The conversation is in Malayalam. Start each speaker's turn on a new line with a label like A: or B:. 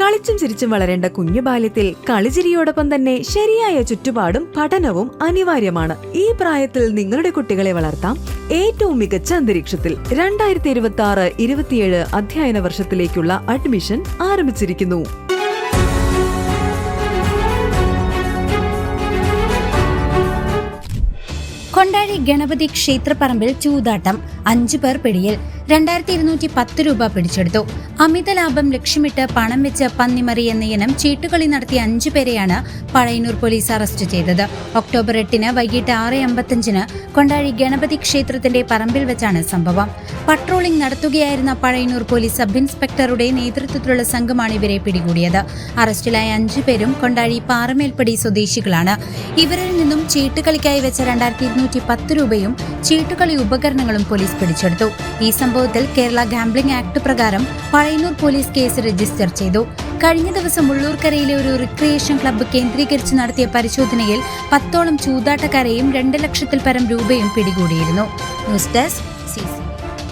A: കളിച്ചും ചിരിച്ചും വളരേണ്ട കുഞ്ഞു ബാല്യത്തിൽ കളിചിരിയോടൊപ്പം തന്നെ ശരിയായ ചുറ്റുപാടും പഠനവും അനിവാര്യമാണ്. ഈ പ്രായത്തിൽ നിങ്ങളുടെ കുട്ടികളെ വളർത്താം. ഏറ്റവും മികച്ച അന്തരീക്ഷത്തിൽ രണ്ടായിരത്തി ഇരുപത്തി ആറ് ഇരുപത്തിയേഴ് അധ്യയന വർഷത്തിലേക്കുള്ള അഡ്മിഷൻ ആരംഭിച്ചിരിക്കുന്നു.
B: കൊണ്ടാഴി ഗണപതി ക്ഷേത്രപ്പറമ്പിൽ ചൂതാട്ടം അഞ്ചു പേർ പിടിയിൽ. രണ്ടായിരത്തി ഇരുന്നൂറ്റി പത്ത് രൂപ പിടിച്ചെടുത്തു. അമിത ലാഭം ലക്ഷ്യമിട്ട് പണം വെച്ച് പന്നിമറി എന്ന ഇനം ചീട്ടുകളി നടത്തിയ അഞ്ചു പേരെയാണ് പഴയന്നൂർ പോലീസ് അറസ്റ്റ് ചെയ്തത്. ഒക്ടോബർ എട്ടിന് വൈകിട്ട് ആറ് അമ്പത്തഞ്ചിന് കൊണ്ടാഴി ഗണപതി ക്ഷേത്രത്തിന്റെ പറമ്പിൽ വെച്ചാണ് സംഭവം. പട്രോളിംഗ് നടത്തുകയായിരുന്ന പഴയന്നൂർ പോലീസ് സബ് ഇൻസ്പെക്ടറുടെ നേതൃത്വത്തിലുള്ള സംഘമാണ് ഇവരെ പിടികൂടിയത്. അറസ്റ്റിലായ അഞ്ചു പേരും കൊണ്ടാഴി പാറമേൽപ്പടി സ്വദേശികളാണ്. ഇവരിൽ നിന്നും ചീട്ടുകളിക്കായി വെച്ച രണ്ടായിരത്തി ഇരുന്നൂറ്റി പത്ത് രൂപയും ചീട്ടുകളി ഉപകരണങ്ങളും പോലീസ് പിടിച്ചെടുത്തു. ഈ സംഭവത്തിൽ കേരള ഗാംബ്ലിംഗ് ആക്ട് പ്രകാരം പഴയന്നൂർ പോലീസ് കേസ് രജിസ്റ്റർ ചെയ്തു. കഴിഞ്ഞ ദിവസം ഉള്ളൂർക്കരയിലെ ഒരു റിക്രിയേഷൻ ക്ലബ്ബ് കേന്ദ്രീകരിച്ച് നടത്തിയ പരിശോധനയിൽ പത്തോളം ചൂതാട്ടക്കാരെയും രണ്ട് ലക്ഷത്തിൽ പരം രൂപയും പിടികൂടിയിരുന്നു. News desk C.